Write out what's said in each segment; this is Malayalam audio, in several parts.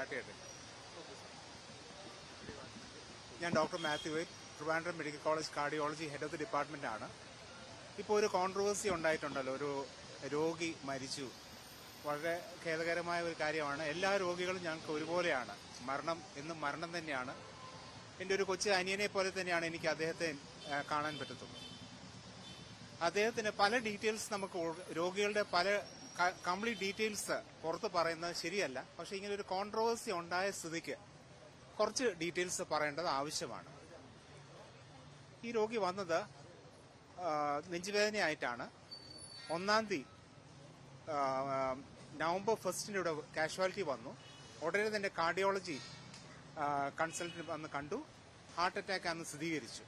സ്റ്റാർട്ട് ചെയ്യട്ടെ. ഞാൻ doctor Mathew white Trivandrum medical college cardiology head of the department ആണ്. ഇപ്പോൾ ഒരു കോൺട്രവേഴ്സി ഉണ്ടായിട്ടുണ്ടല്ലോ. ഒരു രോഗി മരിച്ചു. വളരെ ഖേദകരമായ ഒരു കാര്യമാണ്. എല്ലാ രോഗികളും ഞങ്ങൾക്ക് ഒരുപോലെയാണ്. മരണം എന്നും മരണം തന്നെയാണ്. എന്റെ ഒരു കൊച്ചു അനിയനെ പോലെ തന്നെയാണ് എനിക്ക് അദ്ദേഹത്തെ കാണാൻ പറ്റത്തുള്ളൂ. അദ്ദേഹത്തിന് പല ഡീറ്റെയിൽസ് നമുക്ക് രോഗികളുടെ പല കംപ്ലീറ്റ് ഡീറ്റെയിൽസ് പുറത്ത് പറയുന്നത് ശരിയല്ല. പക്ഷെ ഇങ്ങനെ ഒരു കോൺട്രവേഴ്സി ഉണ്ടായ സ്ഥിതിക്ക് കുറച്ച് ഡീറ്റെയിൽസ് പറയേണ്ടത് ആവശ്യമാണ്. ഈ രോഗി വന്നത് നെഞ്ചുവേദനയായിട്ടാണ്. ഒന്നാം തീയതി നവംബർ ഫസ്റ്റിന് ഇവിടെ കാഷ്വാലിറ്റി വന്നു. ഉടനെ തന്നെ കാർഡിയോളജി കൺസൾട്ടന്റ് വന്ന് കണ്ടു. ഹാർട്ട് അറ്റാക്ക് അന്ന് സ്ഥിരീകരിച്ചു.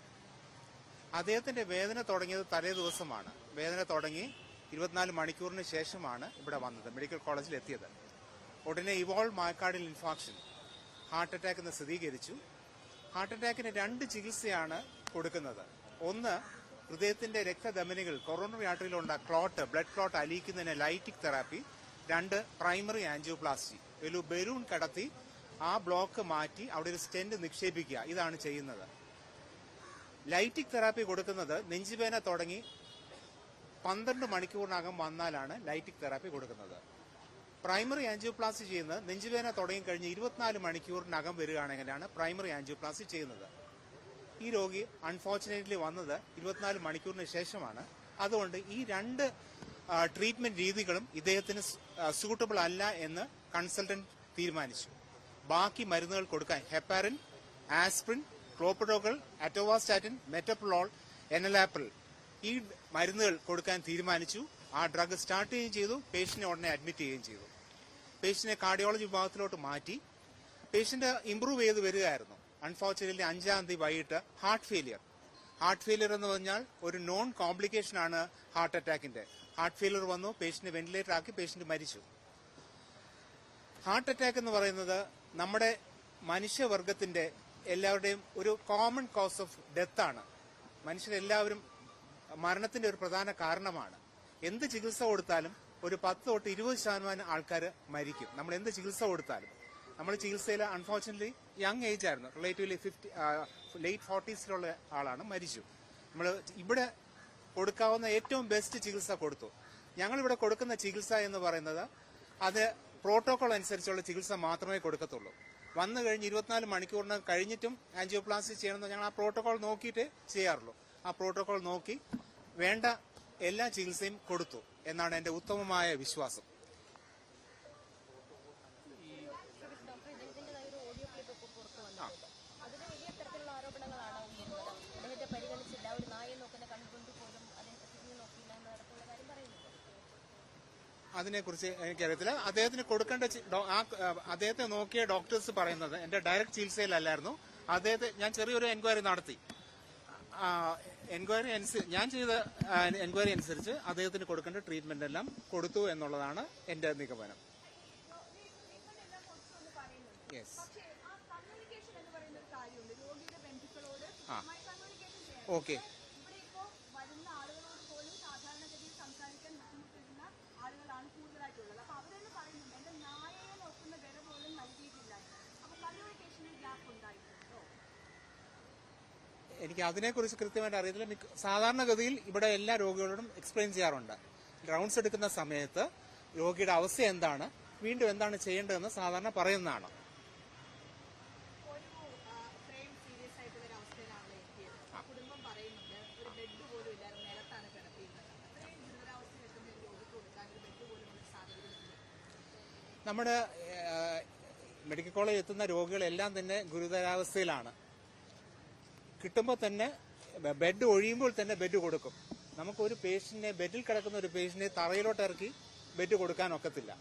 അദ്ദേഹത്തിന്റെ വേദന തുടങ്ങിയത് തലേ ദിവസമാണ്. വേദന തുടങ്ങി ഇരുപത്തിനാല് മണിക്കൂറിന് ശേഷമാണ് ഇവിടെ വന്നത് മെഡിക്കൽ കോളേജിൽ എത്തിയത്. ഉടനെ evolve myocardial infarction heart attack എന്ന് സ്ഥിരീകരിച്ചു. ഹാർട്ട് അറ്റാക്കിന് രണ്ട് ചികിത്സയാണ് കൊടുക്കുന്നത്. ഒന്ന് ഹൃദയത്തിന്റെ രക്തധമനികൾ കൊറോണറി ആർട്ടറിയിലുണ്ട ക്ലോട്ട് ബ്ലഡ് ക്ലോട്ട് അലിയിക്കുന്നതിന് ലൈറ്റിക് തെറാപ്പി. രണ്ട് പ്രൈമറി ആൻജിയോപ്ലാസ്റ്റി ഒരു ബലൂൺ കടത്തി ആ ബ്ലോക്ക് മാറ്റി അവിടെ ഒരു സ്റ്റെന്റ് നിക്ഷേപിക്കുക. ഇതാണ് ചെയ്യുന്നത്. ലൈറ്റിക് തെറാപ്പി കൊടുക്കുന്നത് നെഞ്ചുവേന തുടങ്ങി പന്ത്രണ്ട് മണിക്കൂറിനകം വന്നാലാണ് ലൈറ്റിക് തെറാപ്പി കൊടുക്കുന്നത്. പ്രൈമറി ആൻജിയോപ്ലാസ്റ്റി ചെയ്യുന്നത് നെഞ്ചുവേന തുടങ്ങി കഴിഞ്ഞ് ഇരുപത്തിനാല് മണിക്കൂറിനകം വരികയാണെങ്കിലാണ് പ്രൈമറി ആൻജിയോപ്ലാസ്റ്റി ചെയ്യുന്നത്. ഈ രോഗി അൺഫോർച്ചുനേറ്റ്ലി വന്നത് ഇരുപത്തിനാല് മണിക്കൂറിന് ശേഷമാണ്. അതുകൊണ്ട് ഈ രണ്ട് ട്രീറ്റ്മെന്റ് രീതികളും ഇദ്ദേഹത്തിന് സൂട്ടബിൾ അല്ല എന്ന് കൺസൾട്ടന്റ് തീരുമാനിച്ചു. ബാക്കി മരുന്നുകൾ കൊടുക്കാൻ ഹെപ്പാരിൻ ആസ്പ്രിൻ ക്ലോപ്പഡോകൾ അറ്റോവാസ്റ്റാറ്റിൻ മെറ്റപ്ലോൾ എനലാപ്പിൾ ഈ മരുന്നുകൾ കൊടുക്കാൻ തീരുമാനിച്ചു. ആ ഡ്രഗ് സ്റ്റാർട്ട് ചെയ്യുകയും ചെയ്തു. പേഷ്യന്റിനെ ഉടനെ അഡ്മിറ്റ് ചെയ്യുകയും ചെയ്തു. പേഷ്യന്റിനെ കാർഡിയോളജി വിഭാഗത്തിലോട്ട് മാറ്റി. പേഷ്യന്റ് ഇംപ്രൂവ് ചെയ്ത് വരികയായിരുന്നു. അൺഫോർച്ചുനേറ്റ്ലി അഞ്ചാം തീയതി വൈകിട്ട് ഹാർട്ട് ഫെയിലിയർ ഹാർട്ട് ഫെയിലിയർ എന്ന് പറഞ്ഞാൽ ഒരു നോൺ കോംപ്ലിക്കേഷൻ ആണ് ഹാർട്ട് അറ്റാക്കിന്റെ ഹാർട്ട് ഫെയിലിയർ വന്നു പേഷ്യന്റ് വെന്റിലേറ്റർ ആക്കി പേഷ്യന്റ് മരിച്ചു. ഹാർട്ട് അറ്റാക്ക് എന്ന് പറയുന്നത് നമ്മുടെ മനുഷ്യവർഗത്തിന്റെ എല്ലാവരുടെയും ഒരു കോമൺ കോസ് ഓഫ് ഡെത്താണ് മനുഷ്യരെല്ലാവരും മരണത്തിന്റെ ഒരു പ്രധാന കാരണമാണ്. എന്ത് ചികിത്സ കൊടുത്താലും ഒരു പത്ത് തൊട്ട് ഇരുപത് ശതമാനം ആൾക്കാർ മരിക്കും. നമ്മൾ എന്ത് ചികിത്സ കൊടുത്താലും. നമ്മൾ ചികിത്സയിൽ അൺഫോർച്ചുനേറ്റ്ലി യങ് ഏജ് ആയിരുന്നു. റിലേറ്റീവ്ലി ഫിഫ്റ്റി ലേറ്റ് ഫോർട്ടീസിലുള്ള ആളാണ് മരിച്ചു. നമ്മൾ ഇവിടെ കൊടുക്കാവുന്ന ഏറ്റവും ബെസ്റ്റ് ചികിത്സ കൊടുത്തു. ഞങ്ങളിവിടെ കൊടുക്കുന്ന ചികിത്സ എന്ന് പറയുന്നത് അത് പ്രോട്ടോകോൾ അനുസരിച്ചുള്ള ചികിത്സ മാത്രമേ കൊടുക്കത്തുള്ളൂ. വന്നു കഴിഞ്ഞ് ഇരുപത്തിനാല് മണിക്കൂറിന് കഴിഞ്ഞിട്ടും ആൻജിയോപ്ലാസ്റ്റി ചെയ്യണമെന്ന് ഞങ്ങൾ ആ പ്രോട്ടോകോൾ നോക്കിയിട്ട് ചെയ്യാറുള്ളൂ. ആ പ്രോട്ടോകോൾ നോക്കി വേണ്ട എല്ലാ ചികിത്സയും കൊടുത്തു എന്നാണ് എന്റെ ഉത്തമമായ വിശ്വാസം. അതിനെക്കുറിച്ച് എനിക്കറിയത്തില്ല. അദ്ദേഹത്തിന് കൊടുക്കേണ്ട അദ്ദേഹത്തെ നോക്കിയ ഡോക്ടേഴ്സ് പറയുന്നത് എന്റെ ഡയറക്റ്റ് ചികിത്സയിലല്ലായിരുന്നു. അദ്ദേഹത്തെ ഞാൻ ചെറിയൊരു എൻക്വയറി നടത്തി. എൻക്വയറി അനുസരിച്ച് ഞാൻ ചെയ്ത എൻക്വയറി അനുസരിച്ച് അദ്ദേഹത്തിന് കൊടുക്കേണ്ട ട്രീറ്റ്മെന്റ് എല്ലാം കൊടുത്തു എന്നുള്ളതാണ് എന്റെ നിഗമനം. യെസ് ആ കമ്മ്യൂണിക്കേഷൻ എന്ന് പറയുന്ന ഒരു കാര്യമുണ്ട് രോഗിയുടെ ബന്ധുക്കളോട് ആ. കമ്മ്യൂണിക്കേഷൻ ചെയ്യാൻ ഓക്കെ ഇവിടെ ഇപ്പോ വരുന്ന ആളുകളോട് പോലും സാധാരണഗതിയിൽ സംസാരിക്കാൻ ബുദ്ധിമുട്ടുന്ന ആളുകളാണ് കൂടുതലായിട്ടുള്ളത് അപ്പൊ അവരെന്ന് പറയുന്നുണ്ട് എന്റെ നായയെ നോക്കുന്ന വില പോലും നൽകിയിട്ടില്ല എന്ന്. അപ്പൊ കമ്മ്യൂണിക്കേഷനിൽ ഗ്യാപ്പ് ഉണ്ടായിട്ടുണ്ടോ എനിക്ക് അതിനെക്കുറിച്ച് കൃത്യമായിട്ട് അറിയത്തില്ല. മിക്ക- സാധാരണഗതിയിൽ ഇവിടെ എല്ലാ രോഗികളോടും എക്സ്പ്ലെയിൻ ചെയ്യാറുണ്ട്. റൗണ്ട്സ് എടുക്കുന്ന സമയത്ത് രോഗിയുടെ അവസ്ഥ എന്താണ്? വീണ്ടും എന്താണ് ചെയ്യേണ്ടതെന്ന് സാധാരണ പറയുന്നതാണ്. നമ്മുടെ മെഡിക്കൽ കോളേജിൽ എത്തുന്ന രോഗികളെല്ലാം തന്നെ ഗുരുതരാവസ്ഥയിലാണ്. കിട്ടുമ്പോൾ തന്നെ ബെഡ് ഒഴിയുമ്പോൾ തന്നെ ബെഡ് കൊടുക്കും. നമുക്കൊരു പേഷ്യന്റിനെ ബെഡിൽ കിടക്കുന്ന ഒരു പേഷ്യന്റിനെ തറയിലോട്ട് ഇറക്കി ബെഡ് കൊടുക്കാൻ ഒക്കത്തില്ല.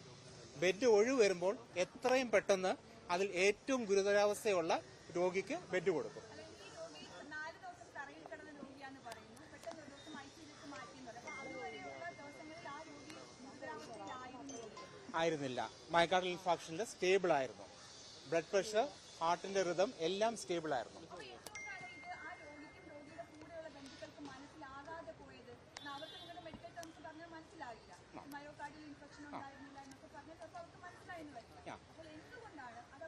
ബെഡ് ഒഴിവ് വരുമ്പോൾ എത്രയും പെട്ടെന്ന് അതിൽ ഏറ്റവും ഗുരുതരാവസ്ഥയുള്ള രോഗിക്ക് ബെഡ് കൊടുക്കും. ആയിരുന്നില്ല. മൈക്കാർഡൽ ഇൻഫാക്ഷനിൽ സ്റ്റേബിൾ ആയിരുന്നു. ബ്ലഡ് പ്രഷർ ഹാർട്ടിന്റെ റിതം എല്ലാം സ്റ്റേബിൾ ആയിരുന്നു അപ്പൊ എന്തുകൊണ്ടാണ് ഇത് ആ രോഗിക്കും രോഗിയുടെ കൂടെയുള്ള ബന്ധുക്കൾക്കും മനസ്സിലാകാതെ പോയത് എന്നാ അവർക്ക് നിങ്ങളുടെ മെഡിക്കൽ ടേംസ് പറഞ്ഞാൽ മനസ്സിലാകില്ല മയോകാർഡിയൽ ഇൻഫെക്ഷൻ ഉണ്ടായിരുന്നില്ല എന്നൊക്കെ പറഞ്ഞാൽ ചിലപ്പോൾ അവർക്ക് മനസ്സിലായെന്ന് വരില്ല ആ. അപ്പോൾ എന്തുകൊണ്ടാണ് അത്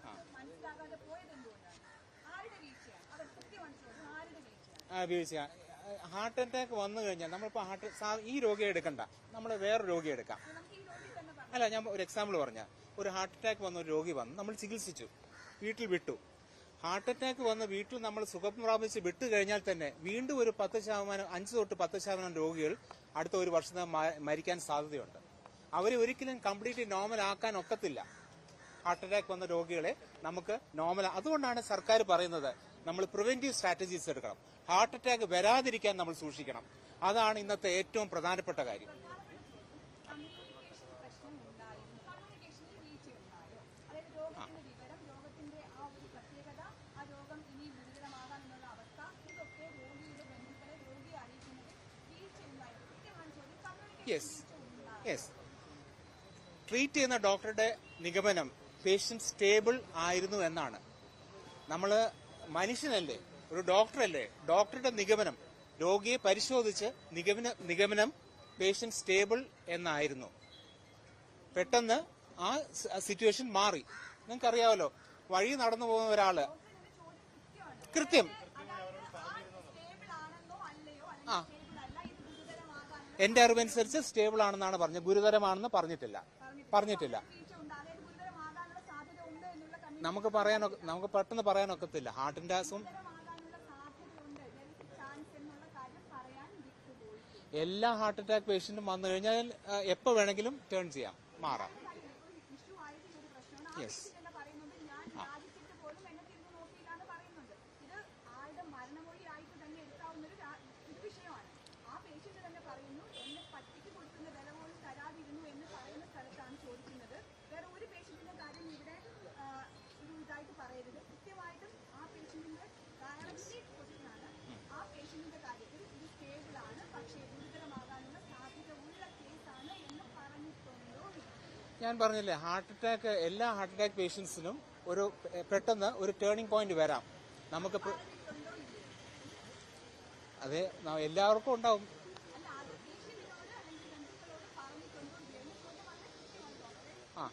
വീഴ്ച ഹാർട്ട് അറ്റാക്ക് വന്നു കഴിഞ്ഞാൽ നമ്മളിപ്പോൾ ഹാർട്ട് ഈ രോഗിയെ എടുക്കണ്ട. നമ്മൾ വേറെ രോഗിയെ എടുക്കാം. അല്ല ഞാൻ ഒരു എക്സാമ്പിൾ പറഞ്ഞാൽ ഒരു ഹാർട്ട് അറ്റാക്ക് വന്ന ഒരു രോഗി വന്ന് നമ്മൾ ചികിത്സിച്ചു. വീട്ടിൽ വിട്ടു. ഹാർട്ട് അറ്റാക്ക് വന്ന് വീട്ടിൽ നമ്മൾ സുഖം പ്രാപിച്ച് വിട്ടു കഴിഞ്ഞാൽ തന്നെ വീണ്ടും ഒരു പത്ത് ശതമാനം അഞ്ച് തൊട്ട് പത്ത് ശതമാനം രോഗികൾ അടുത്ത ഒരു വർഷത്തെ മരിക്കാൻ സാധ്യതയുണ്ട്. അവരെ ഒരിക്കലും കംപ്ലീറ്റ്ലി നോർമൽ ആക്കാൻ ഒക്കത്തില്ല. ഹാർട്ട് അറ്റാക്ക് വന്ന രോഗികളെ നമുക്ക് നോർമൽ അതുകൊണ്ടാണ് സർക്കാർ പറയുന്നത് നമ്മൾ പ്രിവെന്റീവ് സ്ട്രാറ്റജീസ് എടുക്കണം. ഹാർട്ട് അറ്റാക്ക് വരാതിരിക്കാൻ നമ്മൾ സൂക്ഷിക്കണം. അതാണ് ഇന്നത്തെ ഏറ്റവും പ്രധാനപ്പെട്ട കാര്യം. യെസ് യെസ് ട്രീറ്റ് ചെയ്യുന്ന ഡോക്ടറുടെ നിഗമനം പേഷ്യന്റ് സ്റ്റേബിൾ ആയിരുന്നു എന്നാണ്. നമ്മൾ മനുഷ്യനല്ലേ? ഒരു ഡോക്ടറല്ലേ? ഡോക്ടറുടെ നിഗമനം. രോഗിയെ പരിശോധിച്ച് നിഗമന നിഗമനം പേഷ്യന്റ് സ്റ്റേബിൾ എന്നായിരുന്നു. പെട്ടെന്ന് ആ സിറ്റുവേഷൻ മാറി. നിങ്ങൾക്കറിയാമല്ലോ വഴി നടന്നു പോകുന്ന ഒരാൾ. കൃത്യം. ആ. എന്റെ അറിവനുസരിച്ച് സ്റ്റേബിൾ ആണെന്നാണ് പറഞ്ഞത്. ഗുരുതരമാണെന്ന് പറഞ്ഞിട്ടില്ല. പറഞ്ഞിട്ടില്ല. നമുക്ക് പറയാനൊക്കെ നമുക്ക് പെട്ടെന്ന് പറയാനൊക്കത്തില്ല. ഹാർട്ടിന്റെ അസുഖം. എല്ലാ ഹാർട്ട് അറ്റാക്ക് പേഷ്യന്റും വന്നു കഴിഞ്ഞാൽ എപ്പോ വേണമെങ്കിലും ടേൺ ചെയ്യാം. മാറാം. ഇഷ്യൂ ആയിട്ട് ഈ ഒരു പ്രശ്നമാണ് ആ Yes. വ്യക്തി തന്നെ പറയുന്നത് ഞാൻ ബാധിച്ചിട്ട് പോലും എന്നെ തിരിഞ്ഞു നോക്കിയില്ല എന്ന് പറയുന്നുണ്ട് ഇത് ആളുടെ മരണമൊഴി ആയിട്ട് തന്നെ എടുക്കാവുന്ന ഒരു രാ- ഒരു വിഷയമാണ് ആ പേഷ്യന്റ് തന്നെ പറയുന്നു എന്നെ പട്ടിക്ക് കൊടുക്കുന്ന വില പോലും തരാതിരുന്നു എന്ന് പറയുന്ന സ്ഥലത്താണ് ചോദിക്കുന്നത് വേറെ ഒരു പേഷ്യന്റിന്റെ കാര്യം ഇവിടെ ആ, ഒരു ഇതായിട്ട് പറയരുത് കൃത്യമായിട്ടും ആ പേഷ്യന്റിന്റെ ഡയറക്ട്ലി പൊസിഷനാണ് ആ പേഷ്യന്റിന്റെ കാര്യത്തിൽ ഇത് സ്റ്റേബിൾ ആണ് പക്ഷേ ഗുരുതരമാകാനുള്ള സാധ്യത ഉള്ള കേസാണ് എന്ന് പറഞ്ഞിട്ടുണ്ടോ എന്ന്. ഞാൻ പറഞ്ഞില്ലേ ഹാർട്ട് അറ്റാക്ക് എല്ലാ ഹാർട്ട് അറ്റാക്ക് പേഷ്യൻസിനും ഒരു പെട്ടെന്ന് ഒരു ടേണിംഗ് പോയിന്റ് വരാം. നമുക്ക് അതെ എല്ലാവർക്കും ഉണ്ടാവും. ആ.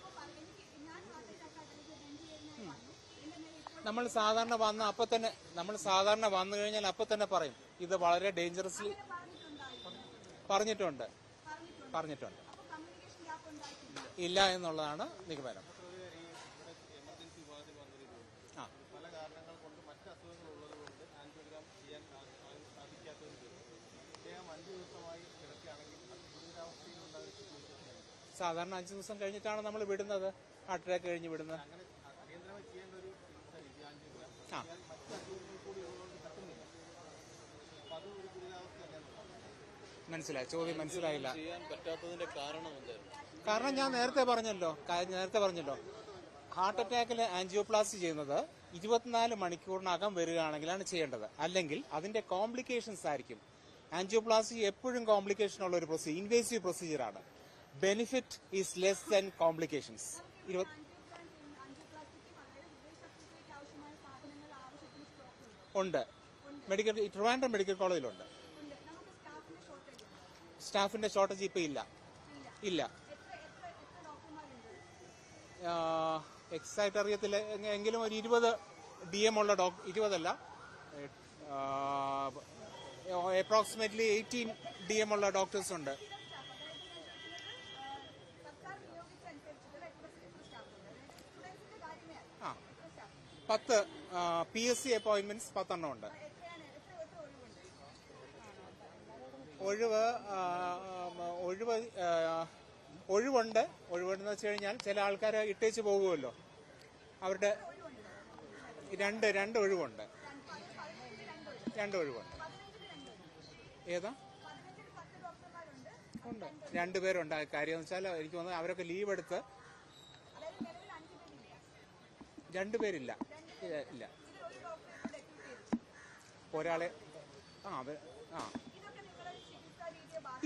നമ്മൾ സാധാരണ വന്ന അപ്പൊ തന്നെ നമ്മൾ സാധാരണ വന്നു കഴിഞ്ഞാൽ അപ്പൊ തന്നെ പറയും ഇത് വളരെ ഡേഞ്ചറസ്ലി പറഞ്ഞിട്ടുണ്ട്. പറഞ്ഞിട്ടുണ്ട്. ഇല്ല എന്നുള്ളതാണ് നിഗമനം. സാധാരണ അഞ്ചു ദിവസം കഴിഞ്ഞിട്ടാണ് നമ്മൾ വിടുന്നത്. ഹാർട്ട് കഴിഞ്ഞ് വിടുന്നത്. മനസ്സിലായി. ചോദ്യം മനസ്സിലായില്ല. ചെയ്യാൻ പറ്റാത്തതിന്റെ കാരണം എന്തായിരുന്നു? കാരണം ഞാൻ നേരത്തെ പറഞ്ഞല്ലോ നേരത്തെ പറഞ്ഞല്ലോ. ഹാർട്ട് അറ്റാക്കിൽ ആൻജിയോപ്ലാസ്റ്റി ചെയ്യുന്നത് ഇരുപത്തിനാല് മണിക്കൂറിനകം വരികയാണെങ്കിലാണ് ചെയ്യേണ്ടത്. അല്ലെങ്കിൽ അതിന്റെ കോംപ്ലിക്കേഷൻസ് ആയിരിക്കും. ആൻജിയോപ്ലാസ്റ്റി എപ്പോഴും കോംപ്ലിക്കേഷൻ ഉള്ള ഒരു procedure invasive പ്രൊസീജിയറാണ് benefit is less than complications ഉണ്ട്. മെഡിക്കൽ ട്രിവാൻഡ്രം മെഡിക്കൽ കോളേജിലുണ്ട് സ്റ്റാഫിന്റെ ഷോർട്ടേജ് ഇപ്പൊ ഇല്ല. ഇല്ല. എക്സാക്ട് എങ്കിലും ഒരു ഇരുപത് ഡി എം ഉള്ള ഡോക്ടർ ഇരുപതല്ല. അപ്രോക്സിമേറ്റ്ലി എയ്റ്റീൻ ഡി എം ഉള്ള ഡോക്ടേഴ്സ് ഉണ്ട്. ആ പത്ത് പി എസ് സി അപ്പോയിന്റ്മെന്റ്സ് പത്തെണ്ണം ഉണ്ട്. ഒഴിവ് ഒഴിവുണ്ട്. ഒഴിവുണ്ടെന്ന് വെച്ച് കഴിഞ്ഞാൽ ചില ആൾക്കാർ ഇട്ടേച്ച് പോകുമല്ലോ അവരുടെ രണ്ട് രണ്ട് ഒഴിവുണ്ട്. രണ്ട് ഒഴിവുണ്ട്. ഏതാ? ഉണ്ട്. രണ്ടുപേരുണ്ട് കാര്യം എന്ന് വെച്ചാൽ എനിക്ക് തോന്നുന്നു അവരൊക്കെ ലീവ് എടുത്ത് രണ്ടുപേരില്ല ഇല്ല, ഒരാളെ ആ അവർ ആ.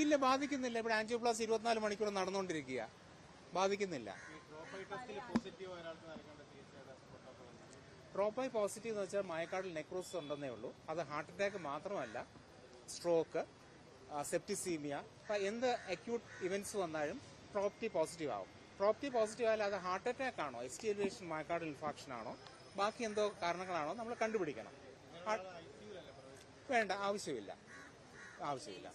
ഇല്ല ബാധിക്കുന്നില്ല. ഇവിടെ ആൻജിയോ പ്ലാസ് ഇരുപത്തിനാല് മണിക്കൂർ നടന്നുകൊണ്ടിരിക്കുക ബാധിക്കുന്നില്ല. ഡ്രോപ്പായി പോസിറ്റീവ് എന്ന് വെച്ചാൽ മയക്കാടിൽ നെക്രോസിസ് ഉണ്ടെന്നേ ഉള്ളൂ. അത് ഹാർട്ട് അറ്റാക്ക് മാത്രമല്ല സ്ട്രോക്ക് സെപ്റ്റിസീമിയ എന്ത് അക്യൂട്ട് ഇവന്റ്സ് വന്നാലും പ്രോപ്പർട്ടി പോസിറ്റീവ് ആവും. പ്രോപ്പർട്ടി പോസിറ്റീവ് ആയാലും അത് ഹാർട്ട് അറ്റാക്ക് ആണോ? എക്സ്റ്റീരിയേഷൻ മയക്കാട് ഇൻഫാക്ഷൻ ആണോ? ബാക്കി എന്തോ കാരണങ്ങളാണോ? നമ്മൾ കണ്ടുപിടിക്കണം. വേണ്ട ആവശ്യമില്ല. ആവശ്യമില്ല.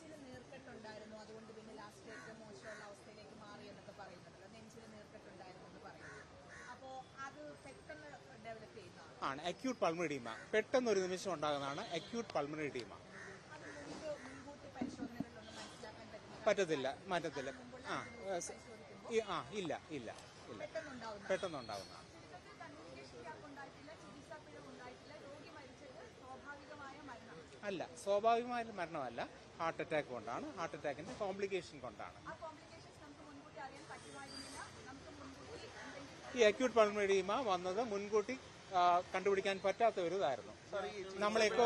ആണ് അക്യൂട്ട് പൾമണറി ഡീമ പെട്ടെന്ന് ഒരു നിമിഷം ഉണ്ടാകുന്നതാണ് അക്യൂട്ട് പൾമണറി ഡീമ പറ്റത്തില്ല മാറ്റത്തില്ല. ആ ആ ഇല്ല ഇല്ല ഇല്ല. പെട്ടെന്നുണ്ടാകുന്നതാണ് അല്ല സ്വാഭാവികമായ മരണമല്ല. ഹാർട്ട് അറ്റാക്ക് കൊണ്ടാണ്. ഹാർട്ട് അറ്റാക്കിന്റെ കോംപ്ലിക്കേഷൻ കൊണ്ടാണ്. ഈ അക്യൂട്ട് പൾമണറി ഡീമ വന്നത് മുൻകൂട്ടി കണ്ടുപിടിക്കാൻ പറ്റാത്ത ഒരു ഇതായിരുന്നു. നമ്മൾ എക്കോ